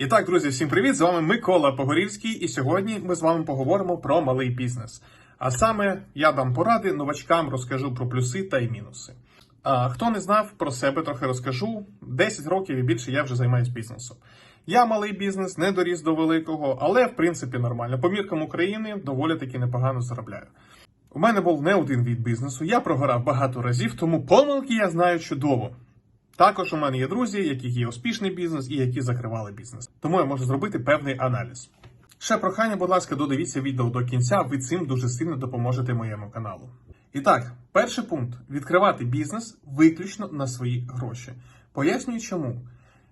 І так, друзі, всім привіт! З вами Микола Погорівський, і сьогодні ми з вами поговоримо про малий бізнес. А саме я дам поради новачкам, розкажу про плюси та й мінуси. А, хто не знав про себе, трохи розкажу. 10 років і більше я вже займаюся бізнесом. Я малий бізнес, не доріс до великого, але в принципі нормально. По міркам України доволі таки непогано заробляю. У мене був не один від бізнесу, я прогорав багато разів, тому помилки я знаю чудово. Також у мене є друзі, які є успішний бізнес і які закривали бізнес. Тому я можу зробити певний аналіз. Ще прохання, будь ласка, додивіться відео до кінця, ви цим дуже сильно допоможете моєму каналу. І так, перший пункт відкривати бізнес виключно на свої гроші. Пояснюю чому.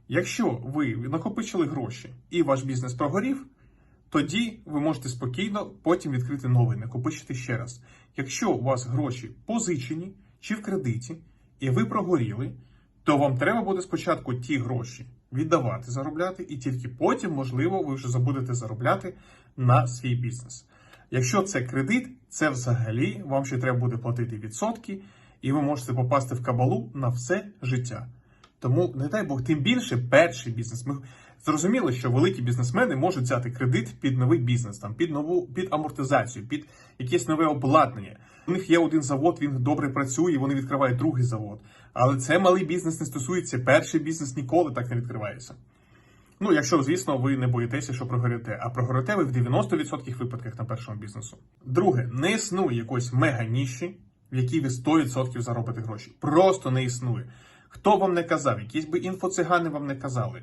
Якщо ви накопичили гроші і ваш бізнес прогорів, тоді ви можете спокійно потім відкрити новий, накопичити ще раз. Якщо у вас гроші позичені чи в кредиті, і ви прогоріли, то вам треба буде спочатку ті гроші віддавати, заробляти, і тільки потім, можливо, ви вже забудете заробляти на свій бізнес. Якщо це кредит, це взагалі вам ще треба буде платити відсотки, і ви можете попасти в кабалу на все життя. Тому, не дай Бог, тим більше перший бізнес. Ми зрозуміли, що великі бізнесмени можуть взяти кредит під новий бізнес, там під нову під амортизацію, під якесь нове обладнання. У них є один завод, він добре працює, вони відкривають другий завод. Але це малий бізнес не стосується. Перший бізнес ніколи так не відкривається. Ну, якщо, звісно, ви не боїтеся, що прогорите, а прогорите ви в 90% випадках на першому бізнесу. Друге, не існує якоїсь мега ніші, в якій ви 100% заробите гроші. Просто не існує. Хто вам не казав, якісь би інфоцигани вам не казали.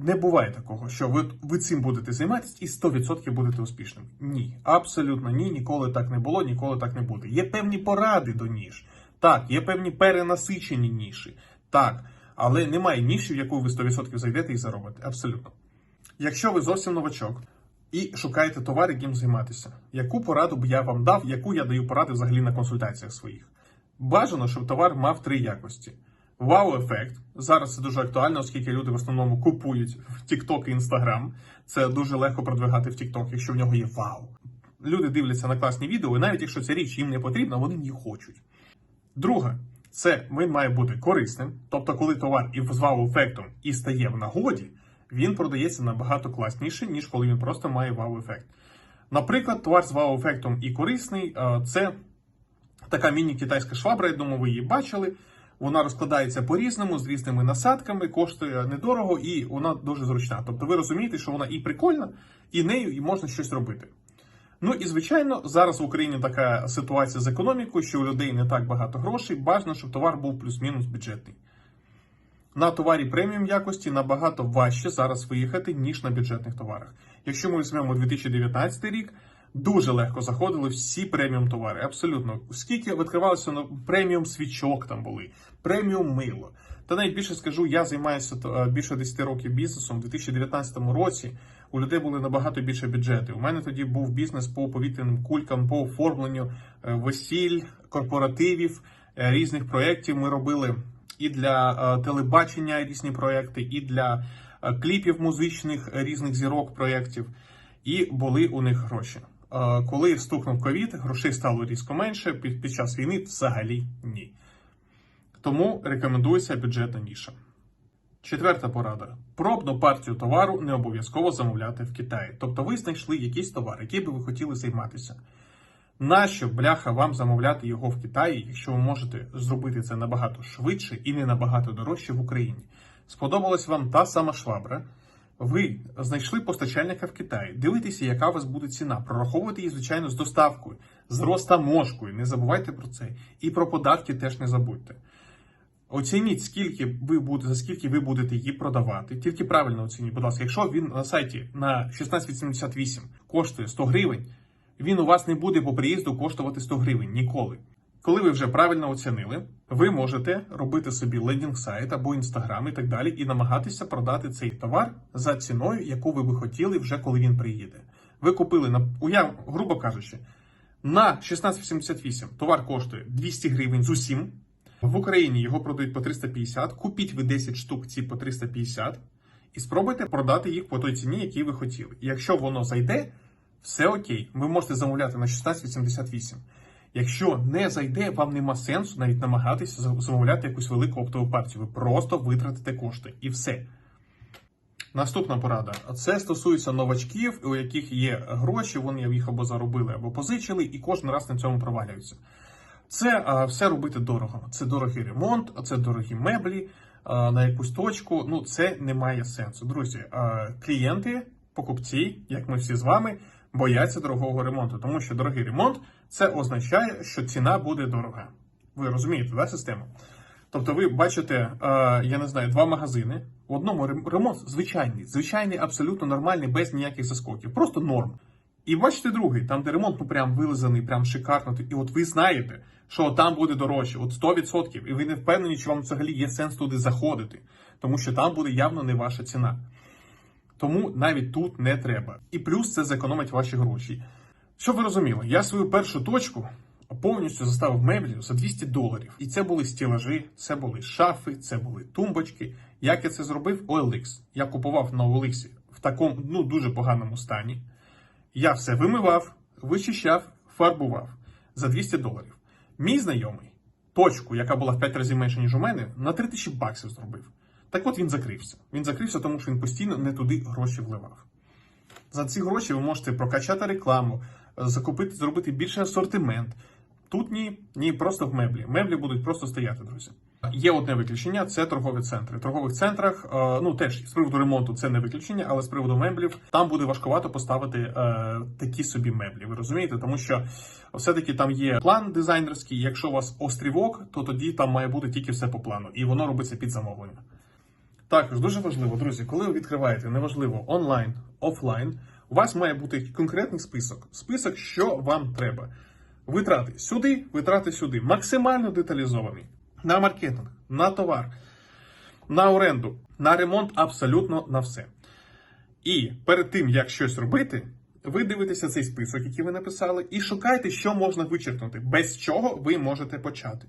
Не буває такого, що ви, ви цим будете займатися і 100% будете успішним. Ні, абсолютно ні, ніколи так не було, ніколи так не буде. Є певні поради до ніж. Так, є певні перенасичені ніші. Так, але немає ніші, в яку ви 100% зайдете і заробите. Абсолютно. Якщо ви зовсім новачок і шукаєте товар, яким займатися, яку пораду б я вам дав, яку я даю поради взагалі на консультаціях своїх? Бажано, щоб товар мав три якості. Вау-ефект. Зараз це дуже актуально, оскільки люди в основному купують в TikTok і Instagram. Це дуже легко продвигати в TikTok, якщо в нього є вау. Люди дивляться на класні відео, і навіть якщо ця річ їм не потрібна, вони її хочуть. Друге, це він має бути корисним. Тобто, коли товар і з вау-ефектом і стає в нагоді, він продається набагато класніше, ніж коли він просто має вау-ефект. Наприклад, товар з вау-ефектом і корисний це така міні-китайська швабра, я думаю, ви її бачили. Вона розкладається по-різному, з різними насадками, коштує недорого і вона дуже зручна. Тобто ви розумієте, що вона і прикольна, і нею і можна щось робити. Ну і звичайно, зараз в Україні така ситуація з економікою, що у людей не так багато грошей, бажано, щоб товар був плюс-мінус бюджетний. На товарі преміум якості набагато важче зараз виїхати, ніж на бюджетних товарах. Якщо ми візьмемо 2019 рік, дуже легко заходили всі преміум товари. Абсолютно. Скільки відкривалося на преміум свічок там були, преміум мило. Та навіть більше скажу, я займаюся більше 10 років бізнесом. У 2019 році у людей були набагато більше бюджети. У мене тоді був бізнес по повітряним кулькам, по оформленню е, весіль, корпоративів, е, різних проєктів. Ми робили і для е, телебачення різні проєкти, і для кліпів музичних різних зірок проєктів. І були у них гроші. Коли вступнув ковід, грошей стало різко менше. Під час війни взагалі ні. Тому рекомендується бюджетна ніша. Четверта порада: пробну партію товару не обов'язково замовляти в Китаї. Тобто ви знайшли якийсь товар, який би ви хотіли займатися. Нащо бляха вам замовляти його в Китаї, якщо ви можете зробити це набагато швидше і не набагато дорожче в Україні? Сподобалась вам та сама швабра. Ви знайшли постачальника в Китаї, дивитеся, яка у вас буде ціна. Прораховуйте її, звичайно, з доставкою, з розтаможкою. Не забувайте про це. І про податки теж не забудьте. Оцініть, скільки ви будете, за скільки ви будете її продавати. Тільки правильно оцініть, будь ласка, якщо він на сайті на 1688 коштує 100 гривень, він у вас не буде по приїзду коштувати 100 гривень ніколи. Коли ви вже правильно оцінили, ви можете робити собі лендінг сайт або інстаграм і так далі, і намагатися продати цей товар за ціною, яку ви би хотіли вже коли він приїде. Ви купили на я, грубо кажучи, на 1688 товар коштує 200 гривень з усім. В Україні його продають по 350, купіть ви 10 штук ці по 350 і спробуйте продати їх по той ціні, якій ви хотіли. Якщо воно зайде, все окей, ви можете замовляти на 16,88. Якщо не зайде, вам нема сенсу навіть намагатися замовляти якусь велику оптову партію. Ви просто витратите кошти і все. Наступна порада. Це стосується новачків, у яких є гроші, вони їх або заробили, або позичили, і кожен раз на цьому провалюються. Це а, все робити дорого. Це дорогий ремонт, це дорогі меблі а, на якусь точку. Ну, це не має сенсу. Друзі, а, клієнти, покупці, як ми всі з вами, бояться дорогого ремонту, тому що дорогий ремонт це означає, що ціна буде дорога. Ви розумієте, да, систему? Тобто, ви бачите, е, я не знаю, два магазини. В одному ремонт звичайний, звичайний, абсолютно нормальний, без ніяких заскоків, просто норм. І бачите другий, там, де ремонт ну прям вилизаний, прям шикарно. І от ви знаєте, що там буде дорожче, от 100%, і ви не впевнені, чи вам взагалі є сенс туди заходити, тому що там буде явно не ваша ціна. Тому навіть тут не треба. І плюс це зекономить ваші гроші. Щоб ви розуміли, я свою першу точку повністю заставив меблів за 200 доларів. І це були стілажі, це були шафи, це були тумбочки. Як я це зробив? OLX. Я купував на OLX в такому ну дуже поганому стані. Я все вимивав, вичищав, фарбував за 200 доларів. Мій знайомий точку, яка була в 5 разів менше, ніж у мене, на 3000 баксів зробив. Так от він закрився. Він закрився, тому що він постійно не туди гроші вливав. За ці гроші ви можете прокачати рекламу, закупити, зробити більший асортимент. Тут ні, ні, просто в меблі. Меблі будуть просто стояти, друзі. Є одне виключення це торгові центри. В торгових центрах, е, ну теж з приводу ремонту це не виключення, але з приводу меблів там буде важкувато поставити е, такі собі меблі. Ви розумієте? Тому що все-таки там є план дизайнерський. Якщо у вас острівок, то тоді там має бути тільки все по плану, і воно робиться під замовлення. Також дуже важливо, друзі, коли ви відкриваєте, неважливо онлайн, офлайн, у вас має бути конкретний список. Список, що вам треба. Витрати сюди, витрати сюди. Максимально деталізований. На маркетинг, на товар, на оренду, на ремонт, абсолютно на все. І перед тим, як щось робити, ви дивитеся цей список, який ви написали, і шукаєте, що можна вичеркнути, без чого ви можете почати.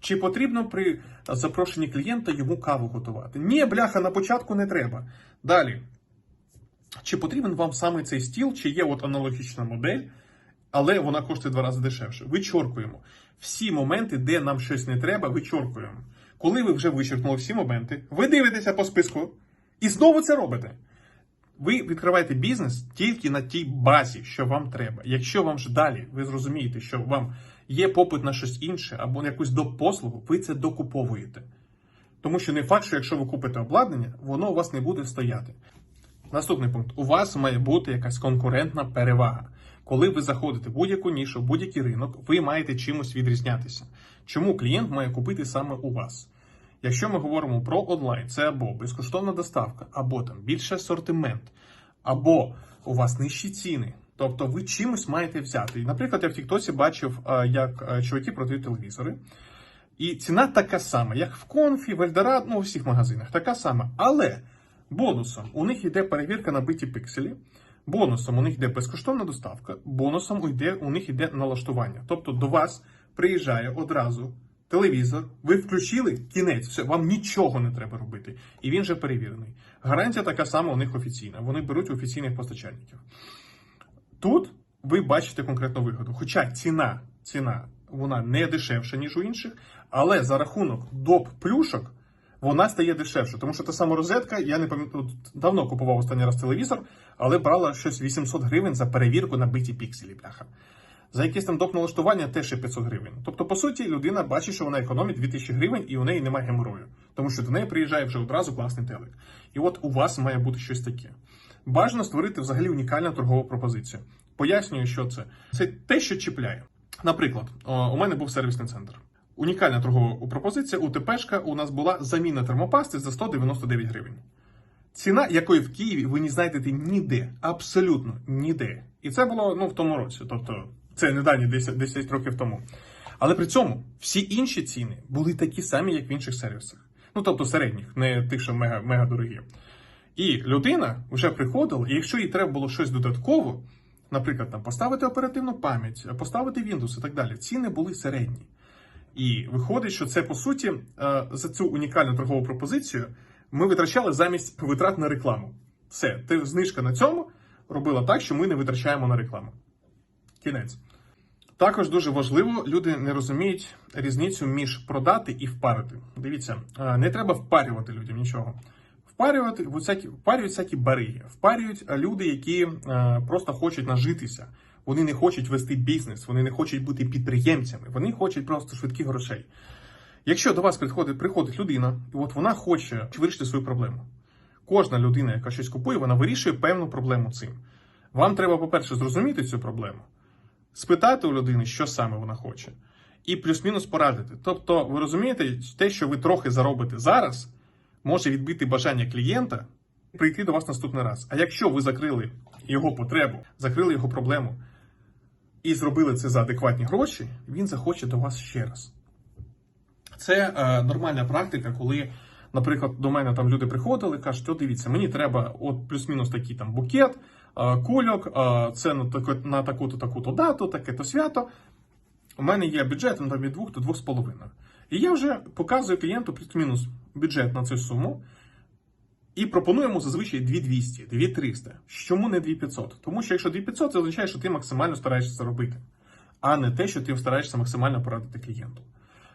Чи потрібно при запрошенні клієнта йому каву готувати? Ні, бляха, на початку не треба. Далі. Чи потрібен вам саме цей стіл, чи є от аналогічна модель, але вона коштує два рази дешевше. Вичоркуємо. Всі моменти, де нам щось не треба, вичоркуємо. Коли ви вже вичеркнули всі моменти, ви дивитеся по списку і знову це робите. Ви відкриваєте бізнес тільки на тій базі, що вам треба. Якщо вам ж далі ви зрозумієте, що вам є попит на щось інше або на якусь допослугу, ви це докуповуєте. Тому що не факт, що якщо ви купите обладнання, воно у вас не буде стояти. Наступний пункт: у вас має бути якась конкурентна перевага. Коли ви заходите в будь-яку нішу, будь-який ринок, ви маєте чимось відрізнятися. Чому клієнт має купити саме у вас? Якщо ми говоримо про онлайн, це або безкоштовна доставка, або там більший асортимент, або у вас нижчі ціни. Тобто ви чимось маєте взяти. Наприклад, я в Тіктосі бачив, е, як е, чуваки продають телевізори. І ціна така сама, як в Конфі, в Ельдорад, ну у всіх магазинах, така сама. Але бонусом у них йде перевірка на биті пікселі. Бонусом у них йде безкоштовна доставка, бонусом йде, у них йде налаштування. Тобто до вас приїжджає одразу телевізор, ви включили кінець, все, вам нічого не треба робити. І він вже перевірений. Гарантія така сама у них офіційна. Вони беруть офіційних постачальників. Тут ви бачите конкретну вигоду. Хоча ціна, ціна вона не дешевша, ніж у інших, але за рахунок доп плюшок вона стає дешевше. Тому що та сама розетка, я не пам'ятаю, давно купував останній раз телевізор, але брала щось 800 гривень за перевірку на биті пікселі, бляха. За якесь там доп налаштування теж ще 500 гривень. Тобто, по суті, людина бачить, що вона економить 2000 гривень і у неї немає геморою. Тому що до неї приїжджає вже одразу класний телек. І от у вас має бути щось таке. Бажано створити взагалі унікальну торгову пропозицію. Пояснюю, що це. Це те, що чіпляє. Наприклад, у мене був сервісний центр. Унікальна торгова пропозиція УТПшка у нас була заміна термопасти за 199 гривень. Ціна, якої в Києві ви не знайдете ніде, абсолютно ніде. І це було ну, в тому році, тобто це не дані 10, 10 років тому. Але при цьому всі інші ціни були такі самі, як в інших сервісах. Ну тобто середніх, не тих, що мега, мега дорогі. І людина вже приходила, і якщо їй треба було щось додатково, наприклад, там поставити оперативну пам'ять, поставити Windows і так далі, ціни були середні. І виходить, що це по суті е, за цю унікальну торгову пропозицію ми витрачали замість витрат на рекламу. Все, ти знижка на цьому робила так, що ми не витрачаємо на рекламу. Кінець. Також дуже важливо, люди не розуміють різницю між продати і впарити. Дивіться, е, не треба впарювати людям нічого. Впарюють всякі, впарюють всякі бариги, впарюють люди, які е, просто хочуть нажитися. Вони не хочуть вести бізнес, вони не хочуть бути підприємцями, вони хочуть просто швидких грошей. Якщо до вас приходить, приходить людина, і от вона хоче вирішити свою проблему. Кожна людина, яка щось купує, вона вирішує певну проблему цим. Вам треба, по-перше, зрозуміти цю проблему, спитати у людини, що саме вона хоче, і плюс-мінус порадити. Тобто, ви розумієте, те, що ви трохи заробите зараз, може відбити бажання клієнта прийти до вас наступний раз. А якщо ви закрили його потребу, закрили його проблему і зробили це за адекватні гроші, він захоче до вас ще раз. Це е, нормальна практика, коли, наприклад, до мене там люди приходили, кажуть, що дивіться, мені треба от плюс-мінус такий там букет, е, кульок, е, це на, таку, на таку-то таку-то дату, таке-то свято. У мене є бюджет там, від 2 до 2,5. І я вже показую клієнту плюс-мінус бюджет на цю суму. І пропоную йому зазвичай 2200, 2300. Чому не 2500? Тому що якщо 2500, це означає, що ти максимально стараєшся це робити, а не те, що ти стараєшся максимально порадити клієнту.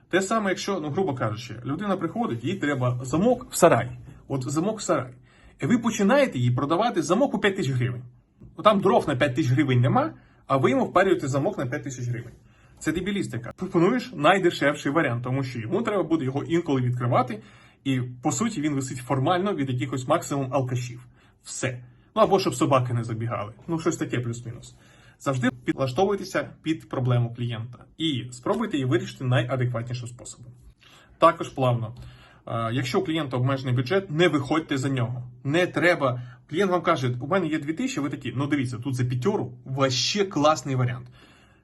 Те саме, якщо, ну, грубо кажучи, людина приходить, їй треба замок в сарай. От замок в сарай. І ви починаєте їй продавати замок у 5 тисяч гривень. Там дров на 5 тисяч гривень нема, а ви йому впарюєте замок на 5 тисяч гривень. Це дебілістика. Пропонуєш найдешевший варіант, тому що йому треба буде його інколи відкривати, і по суті він висить формально від якихось максимум алкашів. Все. Ну або щоб собаки не забігали. Ну, щось таке плюс-мінус. Завжди підлаштовуйтеся під проблему клієнта і спробуйте її вирішити найадекватнішим способом. Також плавно. Якщо у клієнта обмежений бюджет, не виходьте за нього. Не треба. Клієнт вам каже, у мене є 2000, ви такі, ну дивіться, тут за п'ятеру вообще класний варіант.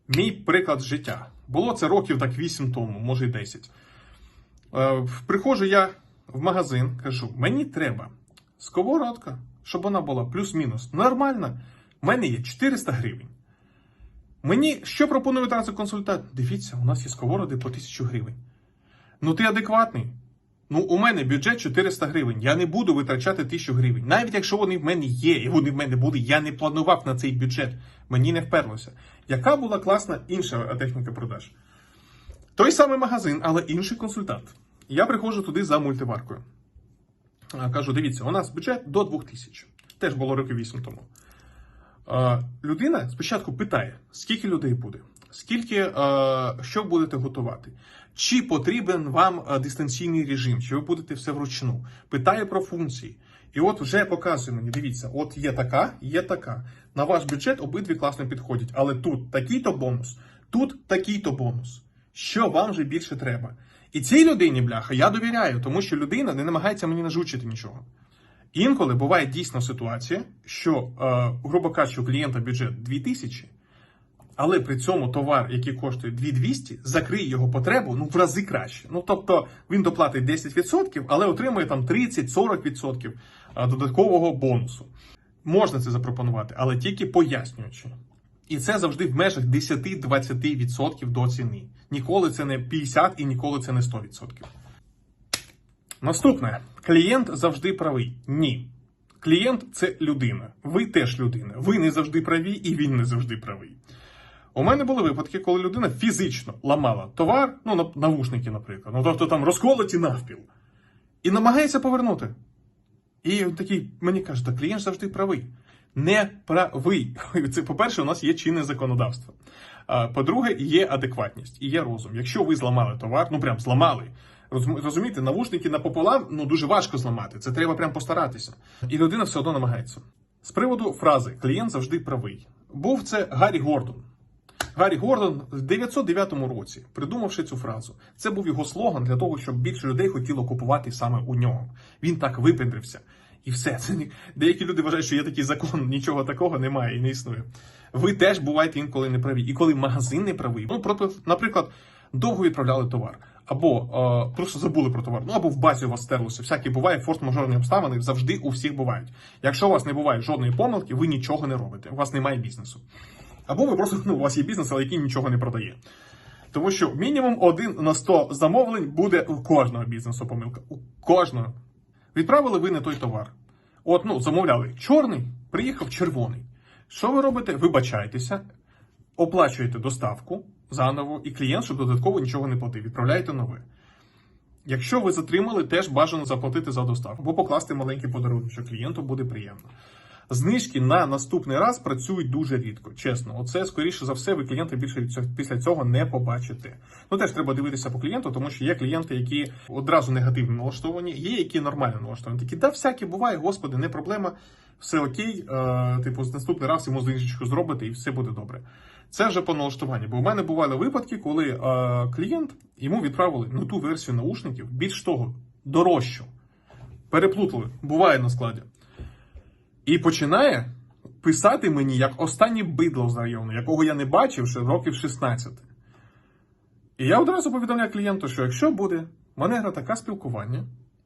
Мій приклад життя. Було це років так 8 тому, може й 10. Е, Приходжу я в магазин, кажу, мені треба сковородка, щоб вона була плюс-мінус нормальна. У мене є 400 гривень. Мені що пропонує одразу консультант? Дивіться, у нас є сковороди по 1000 гривень. Ну ти адекватний. Ну, у мене бюджет 400 гривень. Я не буду витрачати 1000 гривень. Навіть якщо вони в мене є, і вони в мене були, я не планував на цей бюджет. Мені не вперлося. Яка була класна інша техніка продаж? Той самий магазин, але інший консультант. Я приходжу туди за мультиваркою. Кажу: дивіться, у нас бюджет до 2000. Теж було років 8 тому. Е, Людина спочатку питає, скільки людей буде, скільки е, що будете готувати, чи потрібен вам е, дистанційний режим, чи ви будете все вручну. Питає про функції. І от вже показує мені, дивіться, от є така, є така. На ваш бюджет обидві класно підходять, але тут такий-то бонус, тут такий-то бонус. Що вам же більше треба? І цій людині, бляха, я довіряю, тому що людина не намагається мені нажучити нічого. Інколи буває дійсно ситуація, що, е, грубо кажучи, у клієнта бюджет 2000, але при цьому товар, який коштує 2200, закриє його потребу ну, в рази краще. Ну, тобто він доплатить 10%, але отримує там 30-40% е, додаткового бонусу. Можна це запропонувати, але тільки пояснюючи. І це завжди в межах 10-20% до ціни. Ніколи це не 50 і ніколи це не 100%. Наступне. Клієнт завжди правий. Ні. Клієнт це людина. Ви теж людина. Ви не завжди праві, і він не завжди правий. У мене були випадки, коли людина фізично ламала товар, ну, навушники, наприклад, ну тобто там розколоті навпіл, і намагається повернути. І він такий мені каже, та клієнт завжди правий. Не правий. Це, по-перше, у нас є чинне законодавство. По-друге, є адекватність і є розум. Якщо ви зламали товар, ну прям зламали. розум- Розумієте, навушники напополам ну дуже важко зламати. Це треба прям постаратися. І людина все одно намагається. З приводу фрази клієнт завжди правий. Був це Гаррі Гордон. Гаррі Гордон в 909 році, придумавши цю фразу, це був його слоган для того, щоб більше людей хотіло купувати саме у нього. Він так випендрився. І все. Це. Деякі люди вважають, що є такий закон, нічого такого немає і не існує. Ви теж буваєте інколи неправі. І коли магазин не правий, ну, наприклад, довго відправляли товар, або е, просто забули про товар, ну або в базі у вас стерлося. Всякі буває, форс-мажорні обставини завжди у всіх бувають. Якщо у вас не буває жодної помилки, ви нічого не робите. У вас немає бізнесу. Або ви просто ну, у вас є бізнес, але який нічого не продає. Тому що мінімум один на 100 замовлень буде у кожного бізнесу помилка. У кожного. Відправили ви не той товар. От, ну, замовляли чорний, приїхав червоний. Що ви робите? Вибачаєтеся, оплачуєте доставку заново, і клієнт, щоб додатково нічого не платив, відправляєте нове. Якщо ви затримали, теж бажано заплатити за доставку або покласти маленький подарунок, що клієнту буде приємно. Знижки на наступний раз працюють дуже рідко. Чесно, оце скоріше за все, ви клієнта більше після цього не побачите. Ну теж треба дивитися по клієнту, тому що є клієнти, які одразу негативно налаштовані, є які нормально налаштовані. Такі, да, всяке буває, господи, не проблема, все окей. Е, типу, наступний раз йому знижечку зробите і все буде добре. Це вже по налаштуванню. Бо в мене бували випадки, коли е, клієнт йому відправили не ту версію наушників, більш того, дорожчу. Переплутали, буває на складі. І починає писати мені як останнє бидло з району, якого я не бачив ще років 16. І я одразу повідомляю клієнту, що якщо буде манера така спілкування,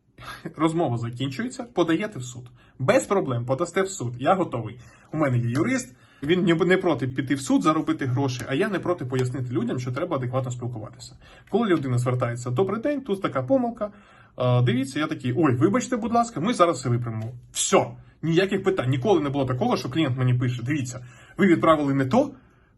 розмова закінчується, подаєте в суд. Без проблем, подасте в суд. Я готовий. У мене є юрист. Він не проти піти в суд, заробити гроші, а я не проти пояснити людям, що треба адекватно спілкуватися. Коли людина звертається, добрий день, тут така помилка. Дивіться, я такий, ой, вибачте, будь ласка, ми зараз все виправимо. Все, ніяких питань. Ніколи не було такого, що клієнт мені пише: дивіться, ви відправили не то,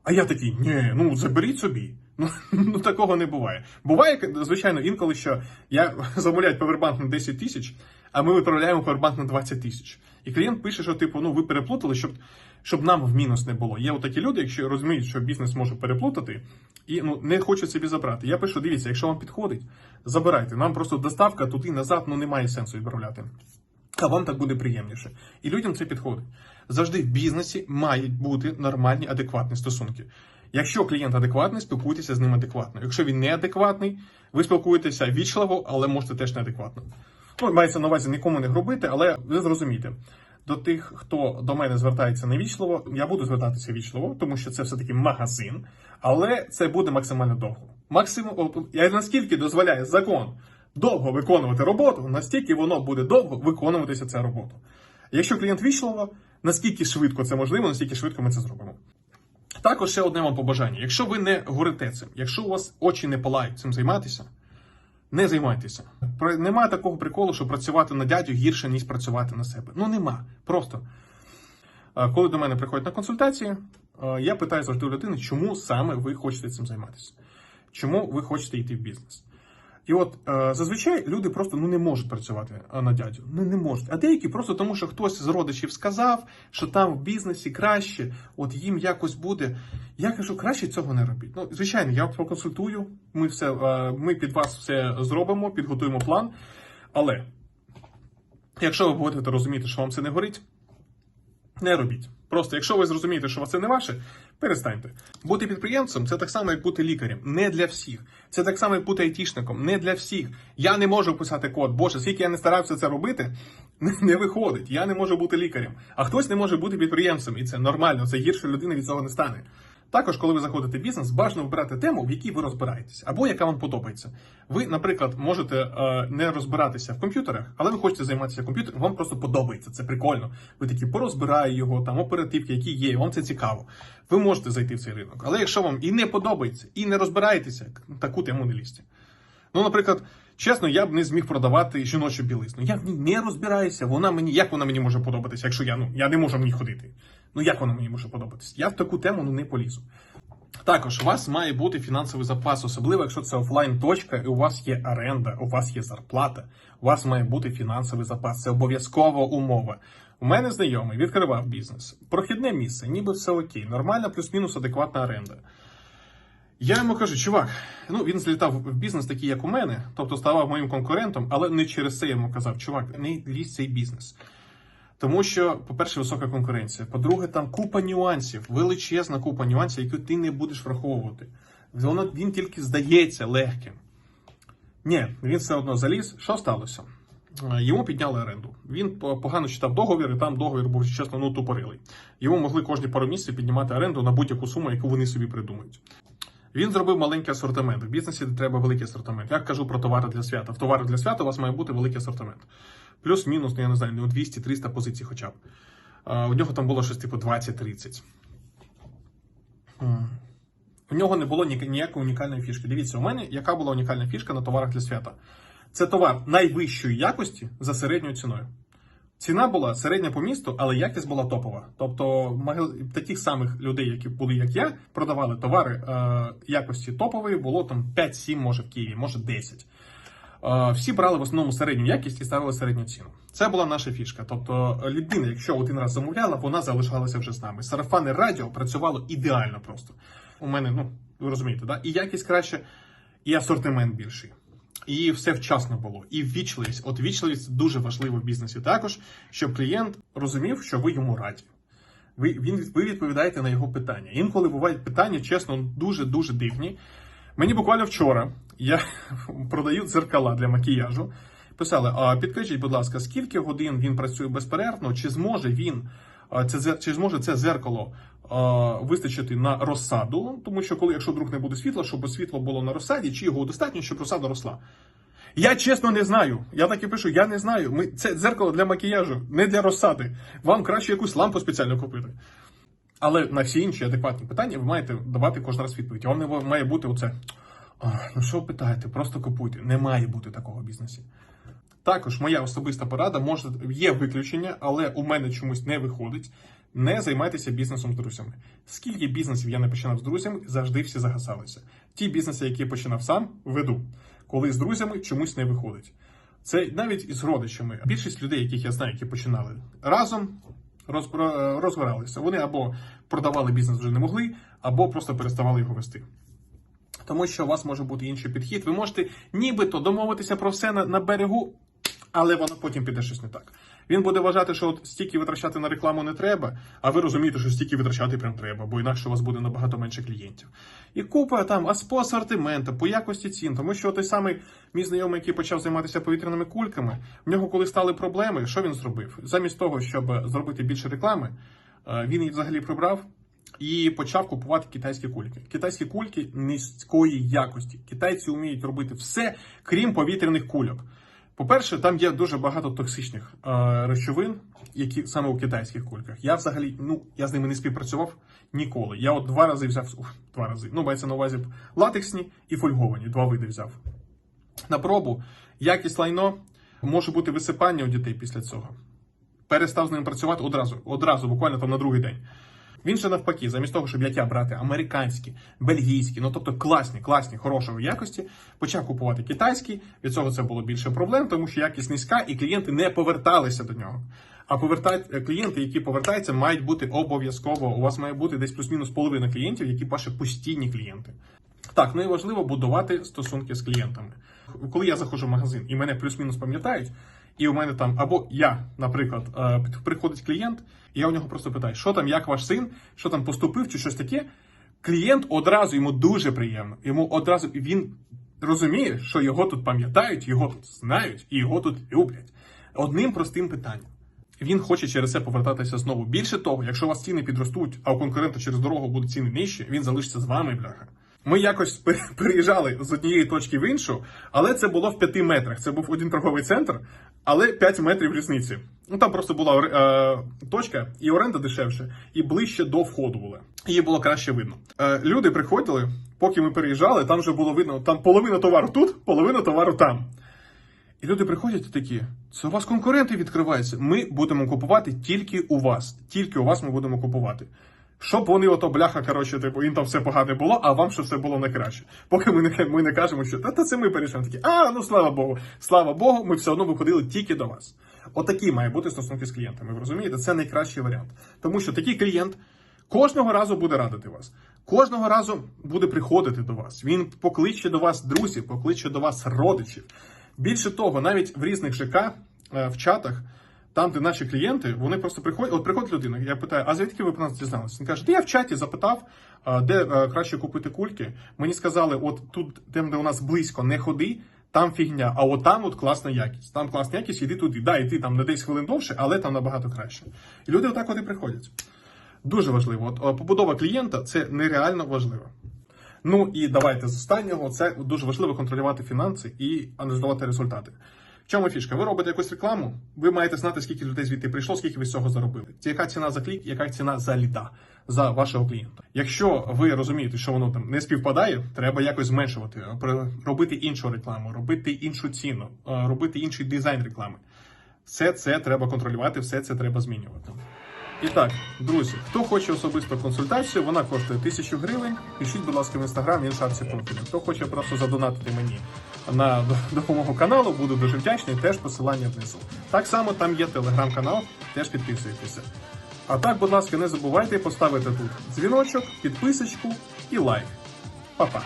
а я такий, ні, ну заберіть собі. Ну, ну такого не буває. Буває, звичайно, інколи, що я замовляю повербанк на 10 тисяч, а ми виправляємо повербанк на 20 тисяч. І клієнт пише, що типу, ну ви переплутали, щоб, щоб нам в мінус не було. Є отакі люди, якщо розуміють, що бізнес може переплутати, і ну не хочуть собі забрати. Я пишу: дивіться, якщо вам підходить, забирайте. Нам просто доставка туди назад ну немає сенсу відправляти. А вам так буде приємніше. І людям це підходить. Завжди в бізнесі мають бути нормальні, адекватні стосунки. Якщо клієнт адекватний, спілкуйтеся з ним адекватно. Якщо він неадекватний, ви спілкуєтеся вічливо, але можете теж неадекватно. Ну, мається на увазі нікому не грубити, але ви зрозумієте. До тих, хто до мене звертається невічливо, я буду звертатися вічливо, тому що це все-таки магазин, але це буде максимально довго. Максимум, я наскільки дозволяє закон довго виконувати роботу, настільки воно буде довго виконуватися ця робота. Якщо клієнт вічливо, наскільки швидко це можливо, настільки швидко ми це зробимо. Також ще одне вам побажання. Якщо ви не горите цим, якщо у вас очі не палають цим займатися, не займайтеся. Нема такого приколу, що працювати на дядю гірше, ніж працювати на себе. Ну нема. Просто. Е, Коли до мене приходять на консультації, е, я питаю завжди у людини, чому саме ви хочете цим займатися? Чому ви хочете йти в бізнес? І от е, зазвичай люди просто ну не можуть працювати е, на дядю. Ну не можуть. А деякі просто тому, що хтось з родичів сказав, що там в бізнесі краще, от їм якось буде. Я кажу, краще цього не робіть. Ну, звичайно, я проконсультую. Ми все, е, ми під вас все зробимо, підготуємо план. Але якщо ви будете розуміти, що вам це не горить, не робіть. Просто якщо ви зрозумієте, що це не ваше, перестаньте. Бути підприємцем це так само, як бути лікарем. Не для всіх. Це так само, як бути айтішником. Не для всіх. Я не можу писати код. Боже, скільки я не старався це робити, не виходить. Я не можу бути лікарем. А хтось не може бути підприємцем, і це нормально. Це гірше людина від цього не стане. Також, коли ви заходите в бізнес, бажано вибирати тему, в якій ви розбираєтеся, або яка вам подобається. Ви, наприклад, можете е, не розбиратися в комп'ютерах, але ви хочете займатися комп'ютером, вам просто подобається, це прикольно. Ви такі порозбирає його, там оперативки, які є, вам це цікаво. Ви можете зайти в цей ринок. Але якщо вам і не подобається, і не розбираєтеся, таку тему не лізьте. Ну, наприклад, чесно, я б не зміг продавати жіночу білизну. Я в ній не розбираюся. Вона мені, як вона мені може подобатися, якщо я ну я не можу в ній ходити. Ну як вона мені може подобатися? Я в таку тему ну не полізу. Також у вас має бути фінансовий запас, особливо якщо це офлайн точка, і у вас є оренда, у вас є зарплата. У вас має бути фінансовий запас. Це обов'язкова умова. У мене знайомий відкривав бізнес. Прохідне місце, ніби все окей, нормальна, плюс-мінус адекватна оренда. Я йому кажу, чувак, ну він злітав в бізнес такий, як у мене, тобто ставав моїм конкурентом, але не через це я йому казав, чувак, не лізь цей бізнес. Тому що, по-перше, висока конкуренція. По-друге, там купа нюансів, величезна купа нюансів, які ти не будеш враховувати. Воно він тільки здається легким. Ні, він все одно заліз. Що сталося? Е, Йому підняли оренду. Він погано читав договір, і там договір був чесно ну тупорилий. Йому могли кожні пару місяців піднімати оренду на будь-яку суму, яку вони собі придумають. Він зробив маленький асортимент. В бізнесі треба великий асортимент. Я кажу про товари для свята. В товари для свята у вас має бути великий асортимент. Плюс-мінус, ну я не знаю, ну 200-300 позицій хоча б. У нього там було щось типу 20-30. У нього не було ніякої унікальної фішки. Дивіться, у мене яка була унікальна фішка на товарах для свята? Це товар найвищої якості за середньою ціною. Ціна була середня по місту, але якість була топова. Тобто таких самих людей, які були як я, продавали товари е, якості топової, було там 5-7, може в Києві, може 10. Всі брали в основному середню якість і ставили середню ціну. Це була наша фішка. Тобто е, людина, якщо один раз замовляла, вона залишалася вже з нами. Сарафанне радіо працювало ідеально просто. У мене, ну ви розумієте, да? і якість краще, і асортимент більший. І все вчасно було. І ввічливість. От ввічливість дуже важлива в бізнесі також, щоб клієнт розумів, що ви йому раді. Ви, він, ви відповідаєте на його питання. Інколи бувають питання, чесно, дуже-дуже дивні. Мені буквально вчора я продаю дзеркала для макіяжу. Писали: а підкажіть, будь ласка, скільки годин він працює безперервно, чи зможе він це чи зможе це зеркало вистачити на розсаду? Тому що коли, якщо вдруг не буде світла, щоб світло було на розсаді, чи його достатньо, щоб розсада росла? Я чесно не знаю. Я так і пишу, я не знаю. Ми це дзеркало для макіяжу, не для розсади. Вам краще якусь лампу спеціально купити. Але на всі інші адекватні питання ви маєте давати кожен раз відповідь. Вам не має бути оце. Ну що ви питаєте? Просто купуйте. Не має бути такого в бізнесі. Також моя особиста порада може є виключення, але у мене чомусь не виходить. Не займайтеся бізнесом з друзями. Скільки бізнесів я не починав з друзями, завжди всі загасалися. Ті бізнеси, які я починав сам, веду. Коли з друзями чомусь не виходить. Це навіть із родичами. Більшість людей, яких я знаю, які починали разом, розпро- розгоралися. Вони або продавали бізнес вже не могли, або просто переставали його вести. Тому що у вас може бути інший підхід. Ви можете нібито домовитися про все на, на берегу, але воно потім піде щось не так. Він буде вважати, що от стільки витрачати на рекламу не треба, а ви розумієте, що стільки витрачати прям треба, бо інакше у вас буде набагато менше клієнтів. І купа там ас- по асортименту, по якості цін, тому що той самий мій знайомий, який почав займатися повітряними кульками, в нього коли стали проблеми, що він зробив? Замість того, щоб зробити більше реклами, е, він її взагалі прибрав. І почав купувати китайські кульки. Китайські кульки низької якості. Китайці вміють робити все, крім повітряних кульок. По-перше, там є дуже багато токсичних е, речовин, які саме у китайських кульках. Я взагалі, ну я з ними не співпрацював ніколи. Я от два рази взяв ух, два рази. Ну, мається на увазі латексні і фольговані. Два види взяв. На пробу якість лайно може бути висипання у дітей після цього. Перестав з ним працювати одразу, одразу, буквально там на другий день. Він же навпаки, замість того, щоб як я брати американські, бельгійські, ну тобто класні, класні, хорошої якості, почав купувати китайські. Від цього це було більше проблем, тому що якість низька, і клієнти не поверталися до нього. А повертають клієнти, які повертаються, мають бути обов'язково. У вас має бути десь плюс-мінус половина клієнтів, які ваші постійні клієнти. Так, ну і важливо будувати стосунки з клієнтами. Коли я заходжу в магазин і мене плюс-мінус пам'ятають, і у мене там, або я, наприклад, е, приходить клієнт, і я у нього просто питаю, що там, як ваш син, що там поступив, чи щось таке. Клієнт одразу йому дуже приємно. Йому одразу він розуміє, що його тут пам'ятають, його тут знають і його тут люблять. Одним простим питанням. Він хоче через це повертатися знову. Більше того, якщо у вас ціни підростуть, а у конкурента через дорогу будуть ціни нижчі, він залишиться з вами, бляха. Ми якось переїжджали з однієї точки в іншу, але це було в п'яти метрах. Це був один торговий центр, але 5 метрів різниці. Ну там просто була е, точка, і оренда дешевше, і ближче до входу була. Її було краще видно. Е, люди приходили, поки ми переїжджали, там вже було видно, там половина товару тут, половина товару там. І люди приходять і такі: це у вас конкуренти відкриваються. Ми будемо купувати тільки у вас. Тільки у вас ми будемо купувати. Щоб вони ото бляха, коротше, типу, їм там все погане було, а вам ще все було не краще. Поки ми не, ми не кажемо, що та, та це ми перейшли. Такі, а ну слава Богу, слава Богу, ми все одно виходили тільки до вас. Отакі має бути стосунки з клієнтами. Ви розумієте? Це найкращий варіант. Тому що такий клієнт кожного разу буде радити вас. Кожного разу буде приходити до вас. Він покличе до вас друзів, покличе до вас родичів. Більше того, навіть в різних ЖК е, в чатах, там, де наші клієнти, вони просто приходять. От приходить людина, я питаю, а звідки ви про нас дізналися? Він каже, я в чаті запитав, де краще купити кульки. Мені сказали, от тут, там, де у нас близько, не ходи. Там фігня, а от там от класна якість. Там класна якість, іди туди. Да, і ти там на 10 хвилин довше, але там набагато краще. І люди отак от і приходять. Дуже важливо. От побудова клієнта це нереально важливо. Ну і давайте з останнього. Це дуже важливо контролювати фінанси і аналізувати результати. Чому фішка? Ви робите якусь рекламу, ви маєте знати, скільки людей звідти прийшло, скільки ви з цього заробили. Це яка ціна за клік, яка ціна за ліда за вашого клієнта. Якщо ви розумієте, що воно там не співпадає, треба якось зменшувати, робити іншу рекламу, робити іншу ціну, е, робити інший дизайн реклами. Все це треба контролювати, все це треба змінювати. І так, друзі, хто хоче особисту консультацію, вона коштує 1000 гривень. Пишіть, будь ласка, в інстаграм, він шапці профілю. Хто хоче просто задонатити мені на допомогу каналу, буду дуже вдячний. Теж посилання внизу. Так само там є телеграм-канал, теж підписуйтеся. А так, будь ласка, не забувайте поставити тут дзвіночок, підписочку і лайк. Па-па!